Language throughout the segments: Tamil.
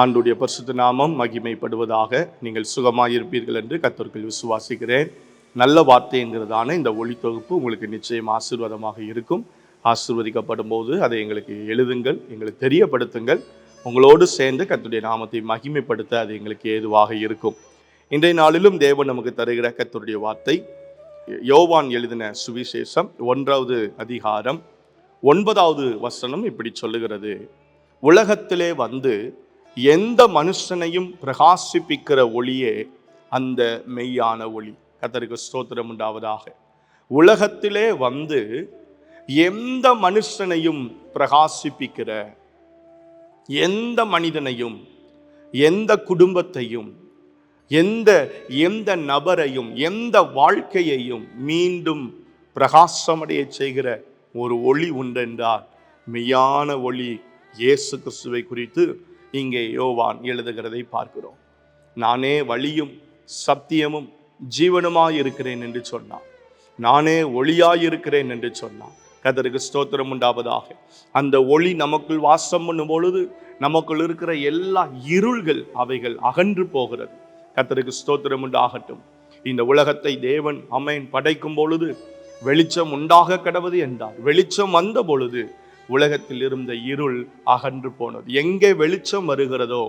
ஆண்டுடைய பரிசுத்த நாமம் மகிமைப்படுவதாக நீங்கள் சுகமாயிருப்பீர்கள் என்று கத்தோர்கள் விசுவாசிக்கிறேன். நல்ல வார்த்தைங்கிறதான இந்த ஒளி தொகுப்பு உங்களுக்கு நிச்சயம் ஆசீர்வாதமாக இருக்கும். ஆசீர்வதிக்கப்படும் போது அதை எங்களுக்கு எழுதுங்கள் எங்களுக்கு தெரியப்படுத்துங்கள். உங்களோடு சேர்ந்து கத்துடைய நாமத்தை மகிமைப்படுத்த அது எங்களுக்கு ஏதுவாக இருக்கும். இன்றைய நாளிலும் தேவன் நமக்கு தருகிற கத்தருடைய வார்த்தை யோவான் எழுதின சுவிசேஷம் ஒன்றாவது அதிகாரம் ஒன்பதாவது வசனம் இப்படி சொல்லுகிறது. உலகத்திலே வந்து எந்த மனுஷனையும் பிரகாசிப்பிக்கிற ஒளியே அந்த மெய்யான ஒளி. கத்தருக்கு ஸ்தோத்திரம் உண்டாவதாக. உலகத்திலே வந்து எந்த மனுஷனையும் பிரகாசிப்பிக்கிற எந்த மனிதனையும் எந்த குடும்பத்தையும் எந்த எந்த நபரையும் எந்த வாழ்க்கையையும் மீண்டும் பிரகாசமடைய செய்கிற ஒரு ஒளி உண்டென்றால் மெய்யான ஒளி இயேசு கிறிஸ்துவை குறித்து இங்கே யோவான் எழுதுகிறதை பார்க்கிறோம். நானே வழியும் சத்தியமும் ஜீவனுமாய் இருக்கிறேன் என்று சொன்னான். நானே ஒளியாயிருக்கிறேன் என்று சொன்னான். கதருக்கு ஸ்தோத்திரம் உண்டாவதாக. அந்த ஒளி நமக்குள் வாசம் பண்ணும் பொழுது நமக்குள் இருக்கிற எல்லா இருள்கள் அவைகள் அகன்று போகிறது. கத்தருக்கு ஸ்தோத்திரம் உண்டாகட்டும். இந்த உலகத்தை தேவன் அமைன் படைக்கும் பொழுது வெளிச்சம் உண்டாக கடவுது என்றார். வெளிச்சம் வந்த பொழுது உலகத்தில் இருந்த இருள் அகன்று போனது. எங்கே வெளிச்சம் வருகிறதோ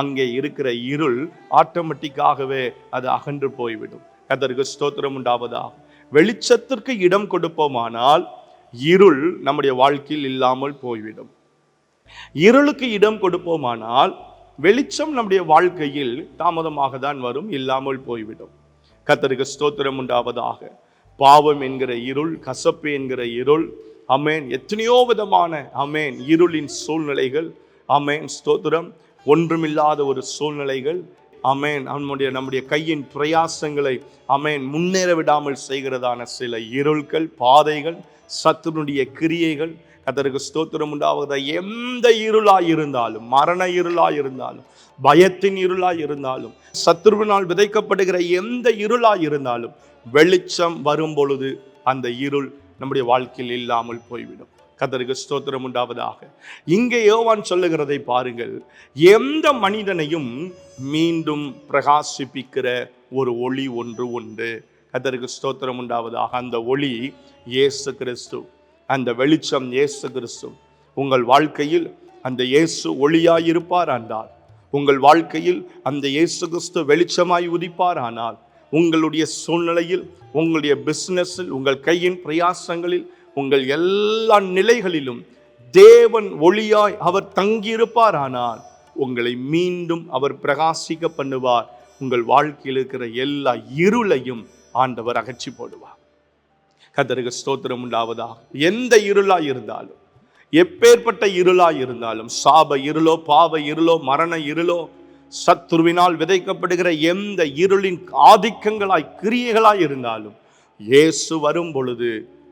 அங்கே இருக்கிற இருள் ஆட்டோமேட்டிக்காகவே அது அகன்று போய்விடும். அதற்கு ஸ்தோத்திரம் உண்டாவதாக. வெளிச்சத்திற்கு இடம் கொடுப்போமானால் இருள் நம்முடைய வாழ்க்கையில் இல்லாமல் போய்விடும். இருளுக்கு இடம் கொடுப்போமானால் வெளிச்சம் நம்முடைய வாழ்க்கையில் தாமதமாக தான் வரும் இல்லாமல் போய்விடும். கத்தருக்கு ஸ்தோத்திரம் உண்டாவதாக. பாவம் என்கிற இருள் கசப்பு என்கிற இருள் அமேன் எத்தனையோ விதமான அமேன் இருளின் சூழ்நிலைகள். அமேன் ஸ்தோத்திரம். ஒன்றுமில்லாத ஒரு சூழ்நிலைகள். அமேன் நம்முடைய நம்முடைய கையின் பிரயாசங்களை அமேன் முன்னேற விடாமல் செய்கிறதான சில இருள்கள் பாதைகள் சத்துனுடைய கிரியைகள். கத்தருக்கு ஸ்தோத்திரம் உண்டாவத எந்த இருளாய் இருந்தாலும் மரண இருளாய் இருந்தாலும் பயத்தின் இருளாய் இருந்தாலும் சத்துருவினால் விதைக்கப்படுகிற எந்த இருளாய் இருந்தாலும் வெளிச்சம் வரும் பொழுது அந்த இருள் நம்முடைய வாழ்க்கையில் இல்லாமல் போய்விடும். கதருக்கு ஸ்தோத்திரம் உண்டாவதாக. இங்கே யோவான் சொல்லுகிறதை பாருங்கள். எந்த மனிதனையும் மீண்டும் பிரகாசிப்பிக்கிற ஒரு ஒளி ஒன்று உண்டு. கதருக்கு ஸ்தோத்திரம் உண்டாவதாக. அந்த ஒளி இயேசு கிறிஸ்து. அந்த வெளிச்சம் இயேசு கிறிஸ்து. உங்கள் வாழ்க்கையில் அந்த இயேசு ஒளியாயிருப்பார் என்றால் உங்கள் வாழ்க்கையில் அந்த இயேசு கிறிஸ்து வெளிச்சமாய் உதிப்பார் ஆனால் உங்களுடைய சூழ்நிலையில் உங்களுடைய பிஸ்னஸில் உங்கள் கையின் பிரயாசங்களில் உங்கள் எல்லா நிலைகளிலும் தேவன் ஒளியாய் அவர் தங்கியிருப்பார் ஆனால் உங்களை மீண்டும் அவர் பிரகாசிக்க பண்ணுவார். உங்கள் வாழ்க்கையில் இருக்கிற எல்லா இருளையும் ஆண்டவர் அகற்றி போடுவார். கதருக ஸ்தோத்திரம் உண்டாவதா எந்த இருளா இருந்தாலும் எப்பேற்பட்ட இருளா இருந்தாலும் சாப இருளோ பாவ இருளோ மரண இருளோ சத்துருவினால் விதைக்கப்படுகிற எந்த இருளின் ஆதிக்கங்களாய் கிரியைகளாய் இருந்தாலும் இயேசு வரும் பொழுது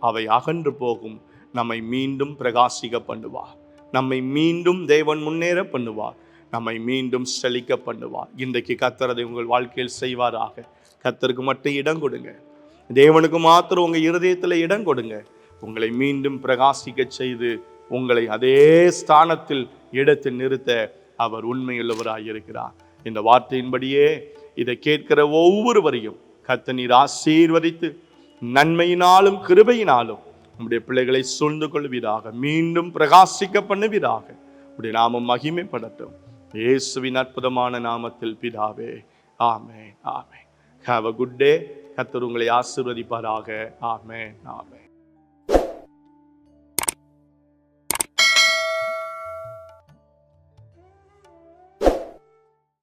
அவை அகன்று போகும். நம்மை மீண்டும் பிரகாசிக்க பண்ணுவார் நம்மை மீண்டும் தேவன் முன்னேற பண்ணுவார் நம்மை மீண்டும் செழிக்க பண்ணுவார் இன்றைக்கு கத்தரதை உங்கள் வாழ்க்கையில் செய்வாராக. கத்தருக்கு மட்டும் இடம் கொடுங்க. தேவனுக்கு மாத்திரம் உங்கள் இருதயத்தில் இடம் கொடுங்க. உங்களை மீண்டும் பிரகாசிக்க செய்து உங்களை அதே ஸ்தானத்தில் இடத்தில் நிறுத்த அவர் உண்மையுள்ளவராயிருக்கிறார் இந்த வார்த்தையின்படியே இதை கேட்கிற ஒவ்வொருவரையும் கத்த நீர் ஆசீர்வதித்து நன்மையினாலும் கிருபையினாலும் நம்முடைய பிள்ளைகளை சூழ்ந்து கொள்வீராக மீண்டும் பிரகாசிக்க பண்ணுவீராக. உடைய நாமம் மகிமைப்படட்டும் இயேசுவின் அற்புதமான நாமத்தில் பிதாவே ஆமே ஆமே ஹாவ் அ குட் டே கத்தர் உங்களை ஆசிர்வதிப்பாராக. ஆமே ஆமே